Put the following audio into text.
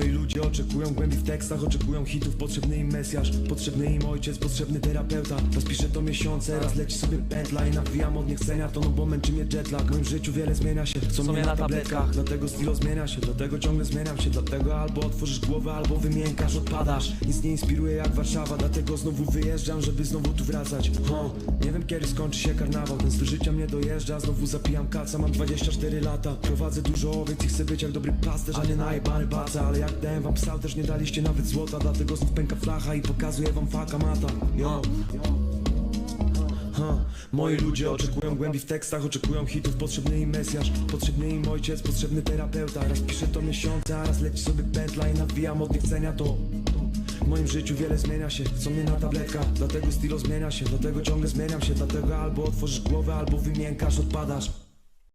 ludzie oczekują głębi w tekstach Oczekują hitów, potrzebny im mesjasz Potrzebny im ojciec, potrzebny terapeuta. Raz piszę to miesiące, raz leci sobie pętla I nawijam od niechcenia to, no bo męczy mnie jetlag W moim życiu wiele zmienia się, co mnie na tabletkach. Dlatego stylo zmienia się, dlatego ciągle zmieniam się Dlatego albo otworzysz głowę, albo wymiękasz, odpadasz. Nic nie inspiruje jak Warszawa, dlatego znowu wyjeżdżam, żeby znowu tu wracać. Ho, Nie wiem kiedy skończy się karnawał, ten styl życia mnie dojeżdża Znowu zapijam kaca, mam 24 lata. Prowadzę dużo owiec i chcę być jak dobry pasterz, a nie najebany baca Ale jak dałem wam psał, też nie daliście nawet złota Dlatego znów pęka flacha i pokazuję wam faka mata. Yo. Ha, moi ludzie oczekują głębi w tekstach, oczekują hitów, potrzebny im mesjasz Potrzebny im ojciec, potrzebny terapeuta. Raz piszę to miesiące, a raz leci sobie pętla i nawijam od niechcenia to. W moim życiu wiele zmienia się, chcą mnie na tabletkach Dlatego stylo zmienia się, dlatego ciągle zmieniam się Dlatego albo otworzysz głowę, albo wymiękasz, odpadasz